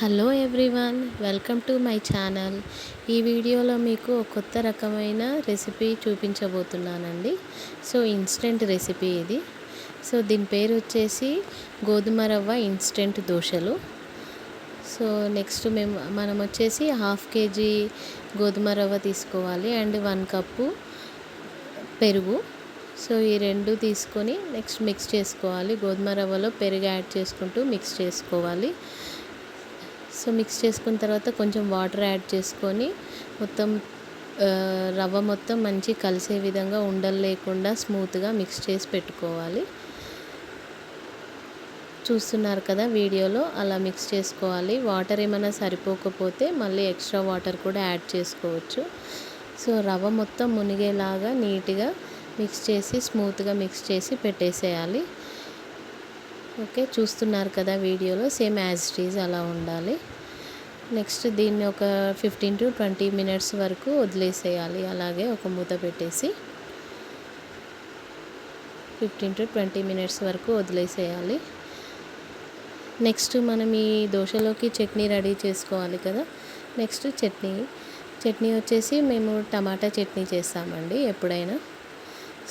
Hello everyone welcome to my channel. ఈ వీడియోలో మీకు కొత్త రకమైన రెసిపీ చూపించబోతున్నానండి. సో ఇన్స్టెంట్ రెసిపీ ఇది. సో దీని పేరు వచ్చేసి గోధుమ రవ్వ ఇన్స్టెంట్ దోశలు. సో నెక్స్ట్ మేము మనం వచ్చేసి హాఫ్ కేజీ గోధుమ రవ్వ తీసుకోవాలి అండ్ వన్ కప్పు పెరుగు. సో ఈ రెండు తీసుకొని నెక్స్ట్ మిక్స్ చేసుకోవాలి. గోధుమ రవ్వలో పెరుగు యాడ్ చేసుకుంటూ మిక్స్ చేసుకోవాలి. సో మిక్స్ చేసుకున్న తర్వాత కొంచెం వాటర్ యాడ్ చేసుకొని మొత్తం రవ్వ మొత్తం మంచి కలిసే విధంగా ఉండలు లేకుండా స్మూత్గా మిక్స్ చేసి పెట్టుకోవాలి. చూస్తున్నారు కదా వీడియోలో అలా మిక్స్ చేసుకోవాలి. వాటర్ ఏమైనా సరిపోకపోతే మళ్ళీ ఎక్స్ట్రా వాటర్ కూడా యాడ్ చేసుకోవచ్చు. సో రవ్వ మొత్తం మునిగేలాగా నీట్గా మిక్స్ చేసి స్మూత్గా మిక్స్ చేసి పెట్టేసేయాలి. ఓకే చూస్తున్నారు కదా వీడియోలో సేమ్ యాజ్ ఇట్ అలా ఉండాలి. నెక్స్ట్ దీన్ని ఒక ఫిఫ్టీన్ టు ట్వంటీ మినిట్స్ వరకు వదిలేసేయాలి. అలాగే ఒక మూత పెట్టేసి ఫిఫ్టీన్ టు ట్వంటీ మినిట్స్ వరకు వదిలేసేయాలి. నెక్స్ట్ మనం ఈ దోశలోకి చట్నీ రెడీ చేసుకోవాలి కదా. నెక్స్ట్ చట్నీ. చట్నీ వచ్చేసి మేము టమాటా చట్నీ చేస్తామండి ఎప్పుడైనా.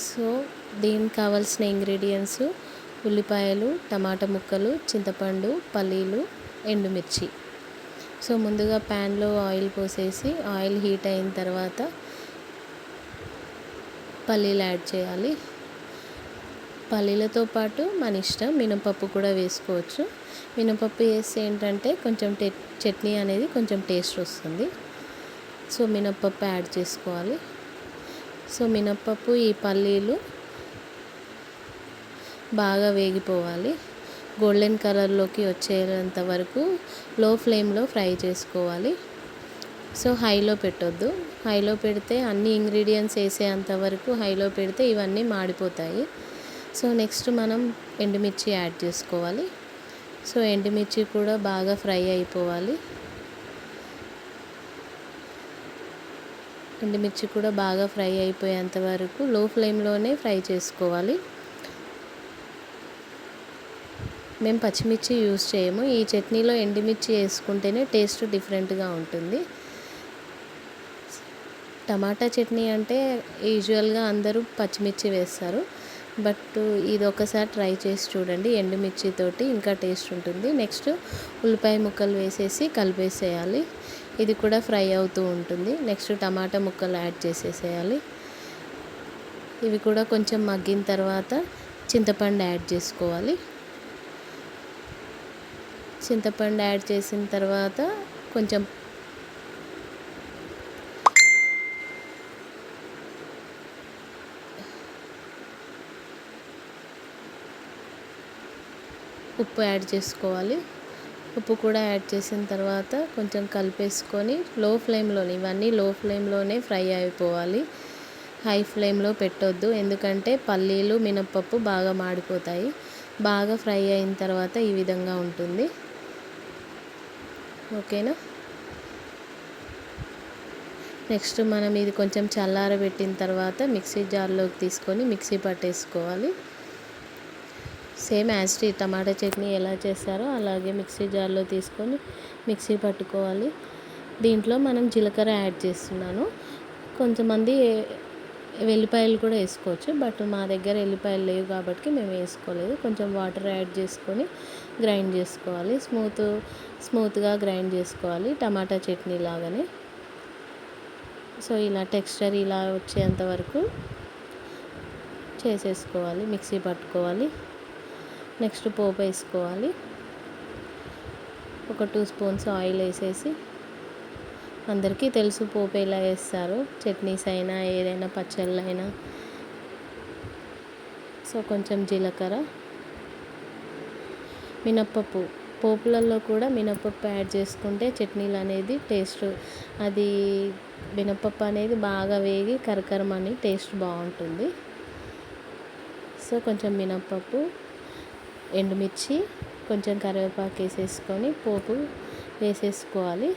సో దీనికి కావాల్సిన ఇంగ్రీడియంట్స్ ఉల్లిపాయలు టమాటా ముక్కలు చింతపండు పల్లీలు ఎండుమిర్చి. సో ముందుగా ప్యాన్లో ఆయిల్ పోసేసి ఆయిల్ హీట్ అయిన తర్వాత పల్లీలు యాడ్ చేయాలి. పల్లీలతో పాటు మన ఇష్టం మినపప్పు కూడా వేసుకోవచ్చు. మినపప్పు వేస్తే ఏంటంటే కొంచెం చట్నీ అనేది కొంచెం టేస్ట్ వస్తుంది. సో మినపప్పు యాడ్ చేసుకోవాలి. సో మినపప్పు ఈ పల్లీలు బాగా వేగిపోవాలి. గోల్డెన్ కలర్లోకి వచ్చేంత వరకు లో ఫ్లేమ్లో ఫ్రై చేసుకోవాలి. సో హైలో పెట్టొద్దు. హైలో పెడితే అన్ని ఇంగ్రీడియంట్స్ వేసేంత వరకు హైలో పెడితే ఇవన్నీ మాడిపోతాయి. సో నెక్స్ట్ మనం ఎండుమిర్చి యాడ్ చేసుకోవాలి. సో ఎండుమిర్చి కూడా బాగా ఫ్రై అయిపోవాలి. ఎండుమిర్చి కూడా బాగా ఫ్రై అయిపోయేంత వరకు లో ఫ్లేమ్లోనే ఫ్రై చేసుకోవాలి. మేము పచ్చిమిర్చి యూజ్ చేయము. ఈ చట్నీలో ఎండుమిర్చి వేసుకుంటేనే టేస్ట్ డిఫరెంట్గా ఉంటుంది. టమాటా చట్నీ అంటే యూజువల్గా అందరూ పచ్చిమిర్చి వేస్తారు. బట్ ఇది ఒకసారి ట్రై చేసి చూడండి. ఎండుమిర్చితోటి ఇంకా టేస్ట్ ఉంటుంది. నెక్స్ట్ ఉల్లిపాయ ముక్కలు వేసేసి కలిపేసేయాలి. ఇది కూడా ఫ్రై అవుతూ ఉంటుంది. నెక్స్ట్ టమాటా ముక్కలు యాడ్ చేసేసేయాలి. ఇవి కూడా కొంచెం మగ్గిన తర్వాత చింతపండు యాడ్ చేసుకోవాలి. చింతపండు యాడ్ చేసిన తర్వాత కొంచెం ఉప్పు యాడ్ చేసుకోవాలి. ఉప్పు కూడా యాడ్ చేసిన తర్వాత కొంచెం కలిపేసుకొని లో ఫ్లేమ్లోనే ఇవన్నీ లో ఫ్లేమ్లోనే ఫ్రై అయిపోవాలి. హై ఫ్లేమ్లో పెట్టొద్దు ఎందుకంటే పల్లీలు మినప్పప్పు బాగా మాడిపోతాయి. బాగా ఫ్రై అయిన తర్వాత ఈ విధంగా ఉంటుంది. ఓకేనా? నెక్స్ట్ మనం ఇది కొంచెం చల్లారబెట్టిన తర్వాత మిక్సీ జార్లోకి తీసుకొని మిక్సీ పట్టేసుకోవాలి. సేమ్ యాస్టీ టమాటా చట్నీ ఎలా చేస్తారో అలాగే మిక్సీ జార్లో తీసుకొని మిక్సీ పట్టుకోవాలి. దీంట్లో మనం జీలకర్ర యాడ్ చేస్తున్నాను. కొంతమంది వెల్లిపాయలు కూడా వేసుకోవచ్చు బట్ మా దగ్గర వెల్లిపాయలు లేవు కాబట్టి మేము వేసుకోలేదు. కొంచెం వాటర్ యాడ్ చేసుకొని గ్రైండ్ చేసుకోవాలి. స్మూత్ స్మూత్గా గ్రైండ్ చేసుకోవాలి. టమాటా చట్నీ లాగానే. సో ఇలా టెక్స్చర్ ఇలా వచ్చేంత వరకు చేసేసుకోవాలి. మిక్సీ పట్టుకోవాలి. నెక్స్ట్ పోపు వేసుకోవాలి. ఒక టూ స్పూన్స్ ఆయిల్ వేసేసి. అందరికీ తెలుసు పోపు ఎలా వేస్తారు. చట్నీస్ అయినా ఏదైనా పచ్చళ్ళు అయినా సో కొంచెం జీలకర్ర. మినప్పప్పు. పోపులలో కూడా మినప్పప్పు యాడ్ చేసుకుంటే చట్నీలు అనేది టేస్ట్ అది మినప్పప్పు అనేది బాగా వేగి కరకరమని టేస్ట్ బాగుంటుంది. సో కొంచెం మినప్పప్పు ఎండుమిర్చి కొంచెం కరివేపాకు వేసేసుకొని పోపు వేసేసుకోవాలి.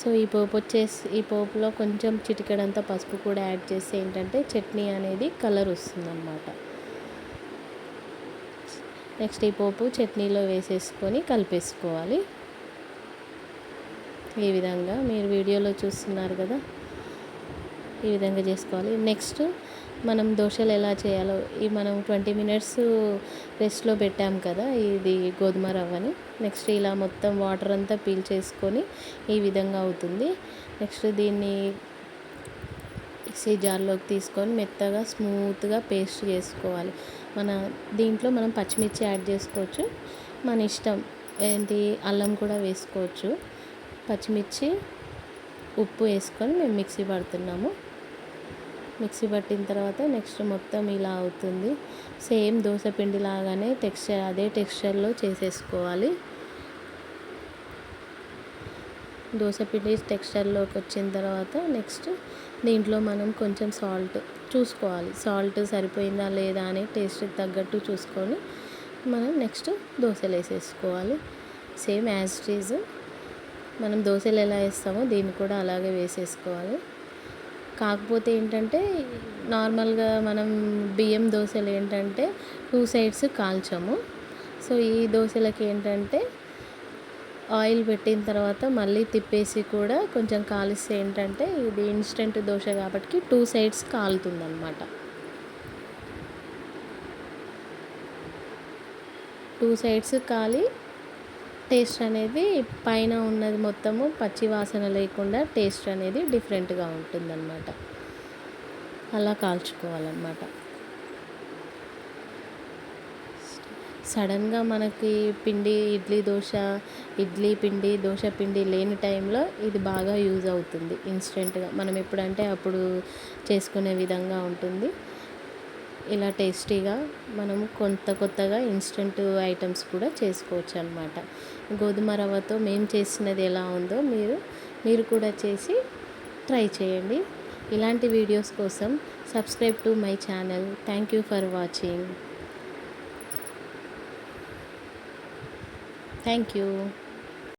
సో ఈ పోపు వచ్చేసి ఈ పోపులో కొంచెం చిటికడంతా పసుపు కూడా యాడ్ చేస్తే ఏంటంటే చట్నీ అనేది కలర్ వస్తుందన్నమాట. నెక్స్ట్ ఈ పోపు చట్నీలో వేసేసుకొని కలిపేసుకోవాలి. ఈ విధంగా మీరు వీడియోలో చూస్తున్నారు కదా ఈ విధంగా చేసుకోవాలి. నెక్స్ట్ మనం దోశలు ఎలా చేయాలో ఈ మనం ట్వంటీ మినిట్స్ రెస్ట్లో పెట్టాం కదా ఇది గోధుమ రవ్వని. నెక్స్ట్ ఇలా మొత్తం వాటర్ అంతా పీల్ చేసుకొని ఈ విధంగా అవుతుంది. నెక్స్ట్ దీన్ని మిక్సీ జార్లోకి తీసుకొని మెత్తగా స్మూత్గా పేస్ట్ చేసుకోవాలి. మన దీంట్లో మనం పచ్చిమిర్చి యాడ్ చేసుకోవచ్చు. మన ఇష్టం ఏంటి అల్లం కూడా వేసుకోవచ్చు. పచ్చిమిర్చి ఉప్పు వేసుకొని మేము మిక్సీ పడుతున్నాము. మిక్సీ పట్టిన తర్వాత నెక్స్ట్ మొత్తం ఇలా అవుతుంది. సేమ్ దోశ పిండి లాగానే టెక్స్చర్ అదే టెక్స్చర్లో చేసేసుకోవాలి. దోశ పిండి టెక్స్చర్లోకి వచ్చిన తర్వాత నెక్స్ట్ దీంట్లో మనం కొంచెం సాల్ట్ చూసుకోవాలి. సాల్ట్ సరిపోయిందా లేదా అని టేస్ట్కి తగ్గట్టు చూసుకొని మనం నెక్స్ట్ దోశలు వేసేసుకోవాలి. సేమ్ యాజ్ టీజ్ మనం దోశలు ఎలా వేస్తామో దీన్ని కూడా అలాగే వేసేసుకోవాలి. కాకపోతే ఏంటంటే నార్మల్గా మనం బియ్యం దోశలు ఏంటంటే టూ సైడ్స్ కాల్చము. సో ఈ దోశలకి ఏంటంటే ఆయిల్ పెట్టిన తర్వాత మళ్ళీ తిప్పేసి కూడా కొంచెం కాలిస్తే ఏంటంటే ఇది ఇన్స్టెంట్ దోశ కాబట్టి టూ సైడ్స్ కాలుతుందన్నమాట. టూ సైడ్స్ కాలి టేస్ట్ అనేది పైన ఉన్నది మొత్తము పచ్చి వాసన లేకుండా టేస్ట్ అనేది డిఫరెంట్గా ఉంటుందన్నమాట. అలా కాల్చుకోవాలన్నమాట. సడన్గా మనకి పిండి ఇడ్లీ దోశ ఇడ్లీ పిండి దోశ పిండి లేని టైంలో ఇది బాగా యూజ్ అవుతుంది ఇన్స్టెంట్గా. మనం ఎప్పుడంటే అప్పుడు చేసుకునే విధంగా ఉంటుంది. ఇలా టేస్టీగా మనం కొత్త కొత్తగా ఇన్స్టెంట్ ఐటమ్స్ కూడా చేసుకోవచ్చు అనమాట గోధుమ రవ్వతో మేము చేసినది ఎలా ఉందో మీరు మీరు కూడా చేసి ట్రై చేయండి. ఇలాంటి వీడియోస్ కోసం subscribe to my channel. Thank you for watching. Thank you